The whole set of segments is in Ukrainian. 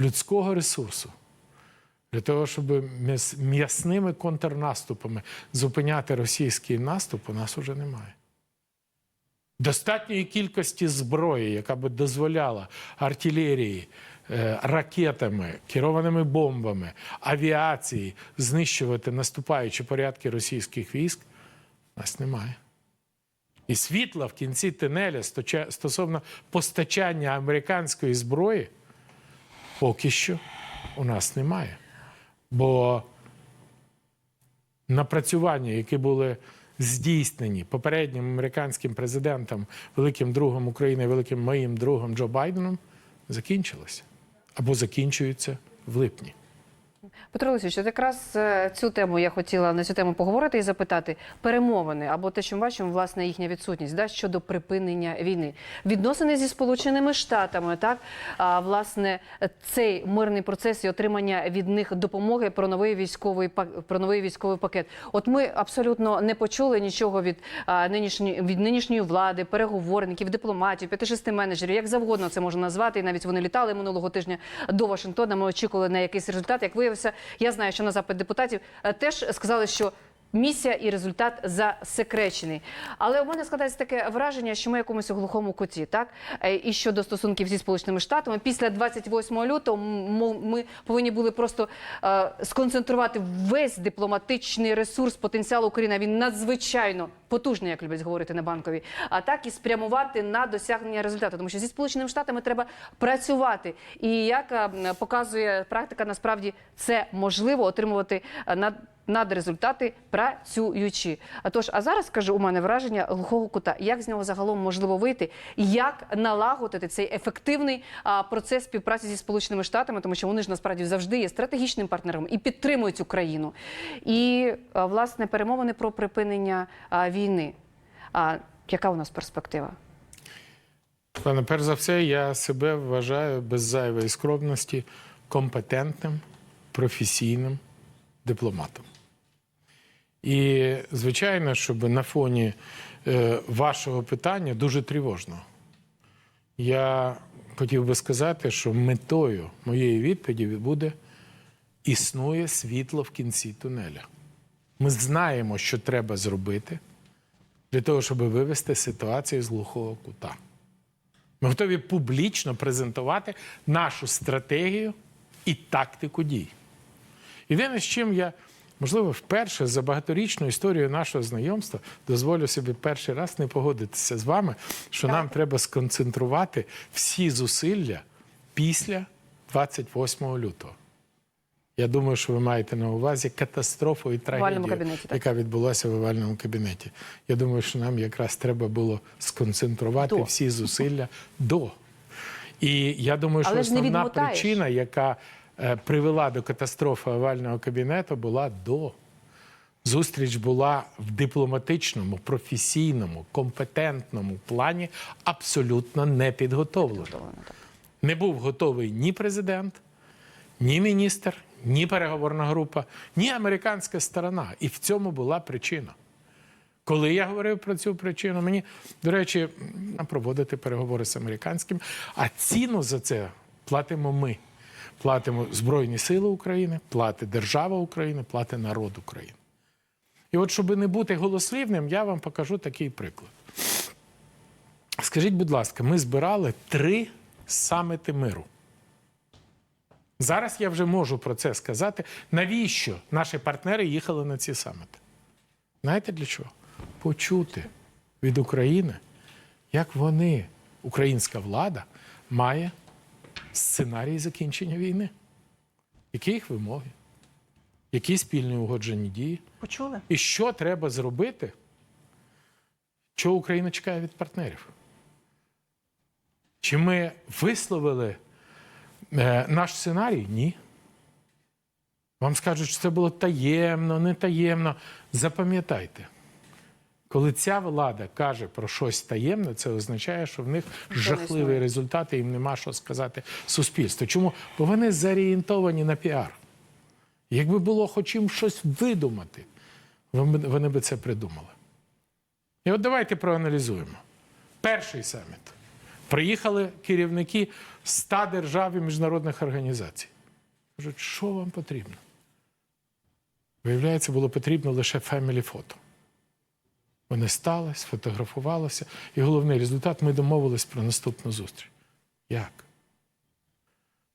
людського ресурсу для того, щоб м'яс- м'ясними контрнаступами зупиняти російський наступ, у нас уже немає. Достатньої кількості зброї, яка би дозволяла артилерії, е, ракетами, керованими бомбами, авіації знищувати наступаючі порядки російських військ, у нас немає. І світла в кінці сточа- стосовно постачання американської зброї поки що у нас немає. Бо напрацювання, які були здійснені попереднім американським президентом, великим другом України, великим моїм другом Джо Байденом, закінчилося або закінчуються в липні. Петро Олексійович, якраз е, цю тему я хотіла на цю тему поговорити і запитати перемовини або те, що ми бачимо, власне, їхня відсутність да, щодо припинення війни. Відносини зі Сполученими Штатами, так а, власне, цей мирний процес і отримання від них допомоги про новий військовий про новий військовий пакет. От ми абсолютно не почули нічого від а, нинішньої від нинішньої влади, переговорників, дипломатів, п'яти-шести менеджерів, як завгодно це можна назвати. І навіть вони літали минулого тижня до Вашингтона. Ми очікували на якийсь результат. Як виявився, я знаю, що на запит депутатів е, теж сказали, що. Місія і результат засекречений. Але у мене складається таке враження, що ми якомусь глухому куті, так Е, і щодо стосунків зі сполученими штатами. Після 28 лютого ми повинні були просто е, сконцентрувати весь дипломатичний ресурс, потенціал України. Він надзвичайно потужний, як люблять говорити на банковій, а так і спрямувати на досягнення результату. Тому що зі сполученими штатами треба працювати. І як е, показує практика, насправді це можливо отримувати е, над. Надрезультати працюючи. А тож, а зараз скажу, у мене враження глухого кута. Як з нього загалом можливо вийти? Як налагодити цей ефективний а, процес співпраці зі сполученими штатами, тому що вони ж насправді завжди є стратегічним партнером і підтримують Україну. І а, власне перемовини про припинення а, війни. А яка у нас перспектива? Пане, перш за все, я себе вважаю без зайвої скромності компетентним, професійним дипломатом. І, звичайно, щоб на фоні е, вашого питання дуже тривожно. Я хотів би сказати, що метою моєї відповіді буде існує світло в кінці тунеля. Ми знаємо, що треба зробити для того, щоб вивести ситуацію з глухого кута. Ми готові публічно презентувати нашу стратегію і тактику дій. Єдине, з чим я, можливо, вперше за багаторічну історію нашого знайомства дозволю собі перший раз не погодитися з вами, що нам треба сконцентрувати всі зусилля після 28 лютого. Я думаю, що ви маєте на увазі катастрофу і трагедію, кабінеті, яка відбулася в овальному кабінеті. Я думаю, що нам якраз треба було сконцентрувати До. всі зусилля до. І я думаю, що Але основна причина, яка привела до катастрофи овального кабінету, була до. Зустріч була в дипломатичному, професійному, компетентному плані абсолютно не підготовлена. Не був готовий ні президент, ні міністр, ні переговорна група, ні американська сторона. І в цьому була причина. Коли я говорив про цю причину, мені, до речі, проводити переговори з американським, а ціну за це платимо ми. Платимо Збройні Сили України, платить держава України, платить народ України. І от, щоб не бути голослівним, я вам покажу такий приклад. Скажіть, будь ласка, ми збирали три саміти миру. Зараз я вже можу про це сказати. Навіщо наші партнери їхали на ці саміти? Знаєте для чого? Почути від України, як вони, українська влада, має сценарій закінчення війни. Які їх вимоги? Які спільні угоджені дії? Почули? І що треба зробити? Що Україна чекає від партнерів? Чи ми висловили е, наш сценарій? Ні. Вам скажуть, що це було таємно, не таємно. Запам'ятайте, коли ця влада каже про щось таємне, це означає, що в них жахливі існує. результати, їм нема що сказати суспільству. Чому? Бо вони зорієнтовані на піар. Якби було хоч їм щось видумати, вони вони би це придумали. І от давайте проаналізуємо. Перший саміт. Приїхали керівники 100 держав і міжнародних організацій. Кажуть, що вам потрібно? Виявляється, було потрібно лише фемілі фото. Вони стали, сфотографувалися, і головний результат ми домовились про наступну зустріч. Як?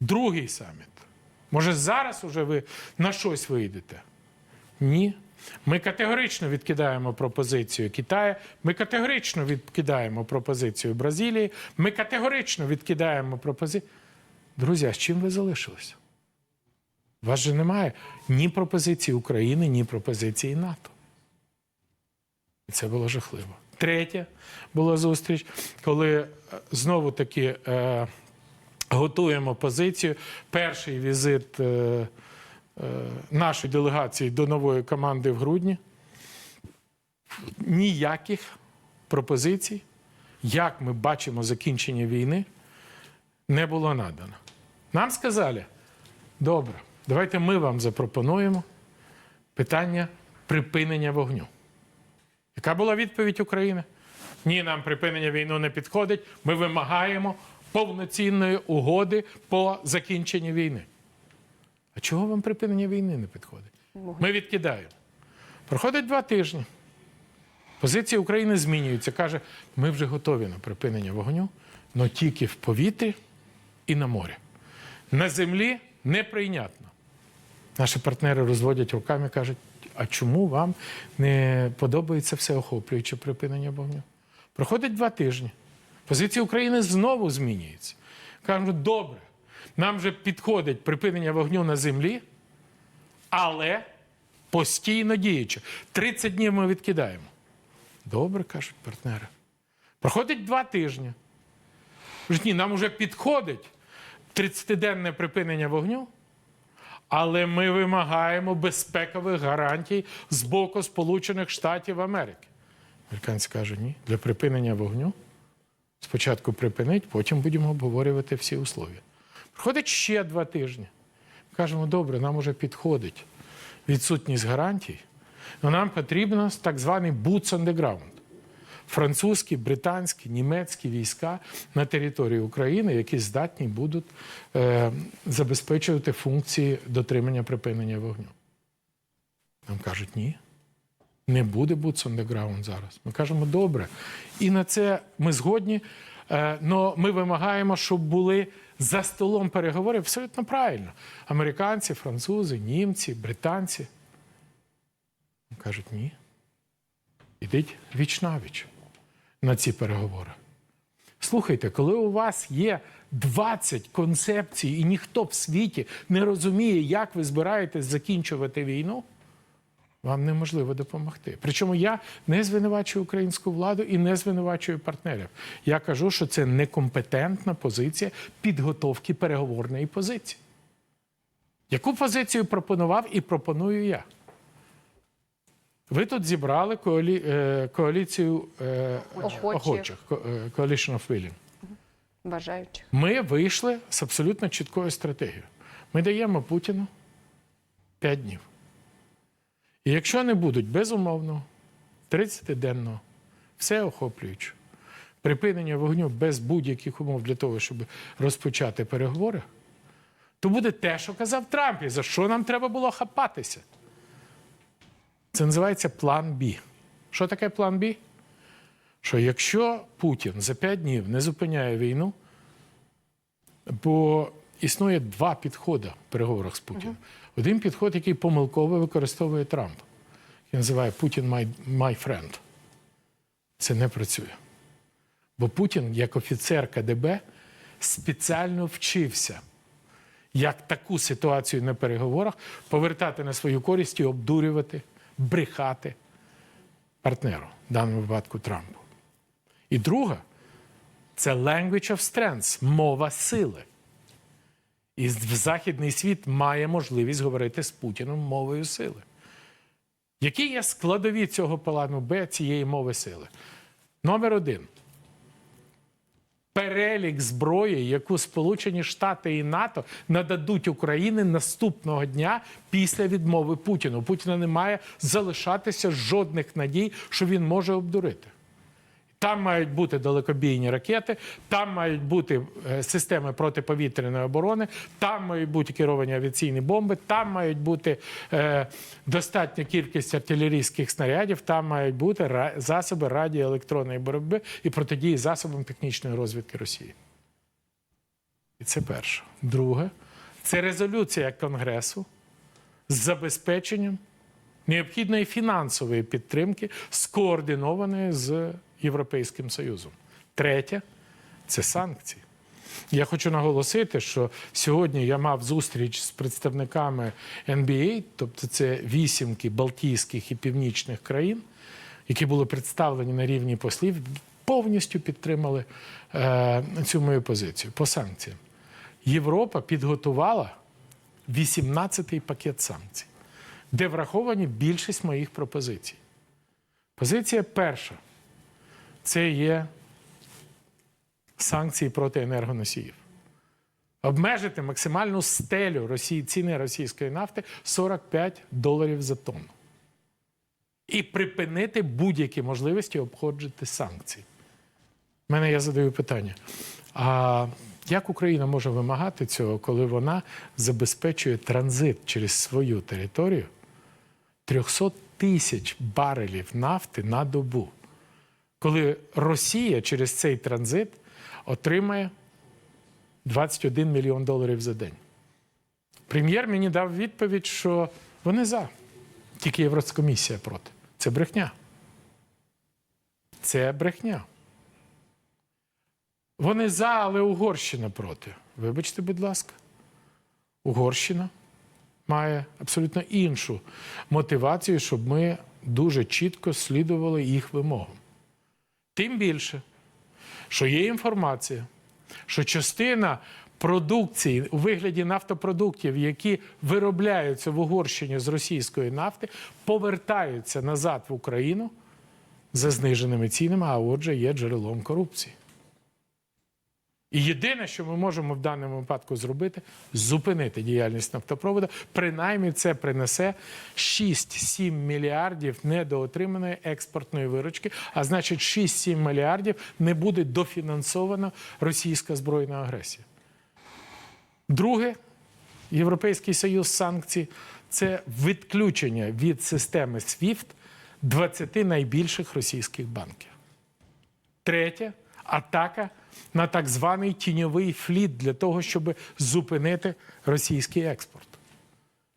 Другий саміт. Може, зараз уже ви на щось вийдете? Ні. Ми категорично відкидаємо пропозицію Китаю, ми категорично відкидаємо пропозицію Бразилії, ми категорично відкидаємо пропозицію. Друзі, а з чим ви залишилися? У вас же немає ні пропозиції України, ні пропозиції НАТО. І це було жахливо. Третя була зустріч, коли е, знову таки е, готуємо позицію. Перший візит е, е, нашої делегації до нової команди в грудні. Ніяких пропозицій, як ми бачимо закінчення війни, не було надано. Нам сказали, добре, давайте ми вам запропонуємо питання припинення вогню. Яка була відповідь України? Ні, нам припинення війни не підходить. Ми вимагаємо повноцінної угоди по закінченню війни. А чого вам припинення війни не підходить? Ми відкидаємо. Проходить два тижні. Позиція України змінюється. Каже, ми вже готові на припинення вогню, але тільки в повітрі і на морі. На землі неприйнятно. Наші партнери розводять руками і кажуть, а чому вам не подобається всеохоплююче припинення вогню? Проходить два тижні. Позиція України знову змінюється. Кажуть, добре, нам вже підходить припинення вогню на землі, але постійно діюче. 30 днів ми відкидаємо. Добре, кажуть партнери. Проходить два тижні. Ні, нам вже підходить 30-денне припинення вогню, але ми вимагаємо безпекових гарантій з боку Сполучених Штатів Америки. Американці кажуть, ні, для припинення вогню спочатку припинить, потім будемо обговорювати всі условия. Проходить ще два тижні. Кажемо, добре, нам уже підходить відсутність гарантій, але нам потрібно так званий boots on the ground. Французькі, британські, німецькі війська на території України, які здатні будуть е, забезпечувати функції дотримання припинення вогню. Нам кажуть, ні. Не буде boots on зараз. Ми кажемо, добре. І на це ми згодні. але ми вимагаємо, щоб були за столом переговорів абсолютно правильно. Американці, французи, німці, британці. Кажуть, ні. Ідіть віч навіч на ці переговори. Слухайте, коли у вас є 20 концепцій, і ніхто в світі не розуміє, як ви збираєтесь закінчувати війну, вам неможливо допомогти. Причому я не звинувачую українську владу і не звинувачую партнерів. Я кажу, що це некомпетентна позиція підготовки переговорної позиції. Яку позицію пропонував і пропоную я? Ви тут зібрали коалі... е, коаліцію е, Охочих. охочих, е, Coalition of Willing. Бажаючих. Ми вийшли з абсолютно чіткою стратегією. Ми даємо Путіну 5 днів. І якщо не будуть безумовно, 30-денного, всеохоплюючого, припинення вогню без будь-яких умов для того, щоб розпочати переговори, то буде те, що казав Трамп, і за що нам треба було хапатися. Це називається план Б. Що таке план Б? Що якщо Путін за 5 днів не зупиняє війну, бо існує два підходи в переговорах з Путіним. Один підход, який помилково використовує Трамп. Він називає Путін my, my friend. Це не працює. Бо Путін, як офіцер КДБ, спеціально вчився, як таку ситуацію на переговорах повертати на свою користь і обдурювати, брехати партнеру, в даному випадку Трампу. І друга це language of strength, мова сили. І західний світ має можливість говорити з Путіним мовою сили. Які є складові цього плану Б цієї мови сили? Номер один. Перелік зброї, яку Сполучені Штати і НАТО нададуть Україні наступного дня після відмови Путіну. У Путіна не має залишатися жодних надій, що він може обдурити. Там мають бути далекобійні ракети, там мають бути е, системи протиповітряної оборони, там мають бути керовані авіаційні бомби, там мають бути е, достатня кількість артилерійських снарядів, там мають бути засоби радіоелектронної боротьби і протидії засобам технічної розвідки Росії. І це перше. Друге, це резолюція Конгресу з забезпеченням необхідної фінансової підтримки, скоординованої з Європейським Союзом. Третє це санкції. Я хочу наголосити, що сьогодні я мав зустріч з представниками NBA, тобто це вісімки Балтійських і північних країн, які були представлені на рівні послів, повністю підтримали е, цю мою позицію по санкціям. Європа підготувала 18-й пакет санкцій, де враховані більшість моїх пропозицій. Позиція перша це є санкції проти енергоносіїв. Обмежити максимальну стелю Росії, ціни російської нафти 45 доларів за тонну. І припинити будь-які можливості обходжити санкції. У мене я задаю питання: а як Україна може вимагати цього, коли вона забезпечує транзит через свою територію 300 тисяч барелів нафти на добу? Коли Росія через цей транзит отримає 21 мільйон доларів за день. Прем'єр мені дав відповідь, що вони за, тільки Єврокомісія проти. Це брехня. Це брехня. Вони за, але Угорщина проти. Вибачте, будь ласка. Угорщина має абсолютно іншу мотивацію, щоб ми дуже чітко слідували їх вимогам. Тим більше, що є інформація, що частина продукції у вигляді нафтопродуктів, які виробляються в Угорщині з російської нафти, повертаються назад в Україну за зниженими цінами, а отже, є джерелом корупції. І єдине, що ми можемо в даному випадку зробити, зупинити діяльність нафтопроводу. Принаймні це принесе 6-7 мільярдів недоотриманої експортної виручки, а значить 6-7 мільярдів не буде дофінансовано російська збройна агресія. Друге, Європейський Союз санкцій це відключення від системи SWIFT 20 найбільших російських банків. Третє атака на так званий тіньовий фліт для того, щоб зупинити російський експорт.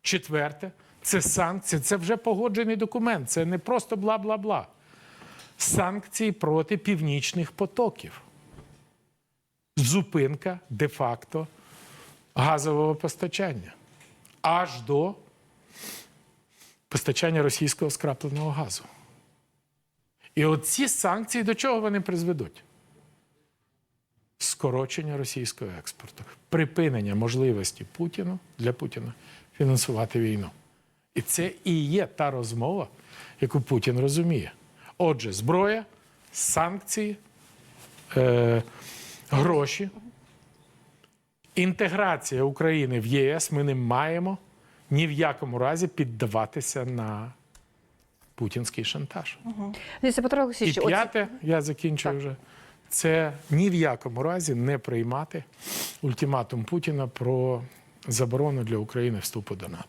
Четверте це санкції. Це вже погоджений документ. Це не просто бла бла бла. Санкції проти північних потоків. Зупинка де-факто газового постачання аж до постачання російського скрапленого газу. І оці санкції до чого вони призведуть? Скорочення російського експорту, припинення можливості Путіну для Путіна фінансувати війну. І це і є та розмова, яку Путін розуміє. Отже, зброя, санкції, е, гроші, інтеграція України в ЄС. Ми не маємо ні в якому разі піддаватися на путінський шантаж. Петро І п'яте, я закінчую вже. Це ні в якому разі не приймати ультиматум Путіна про заборону для України вступу до НАТО.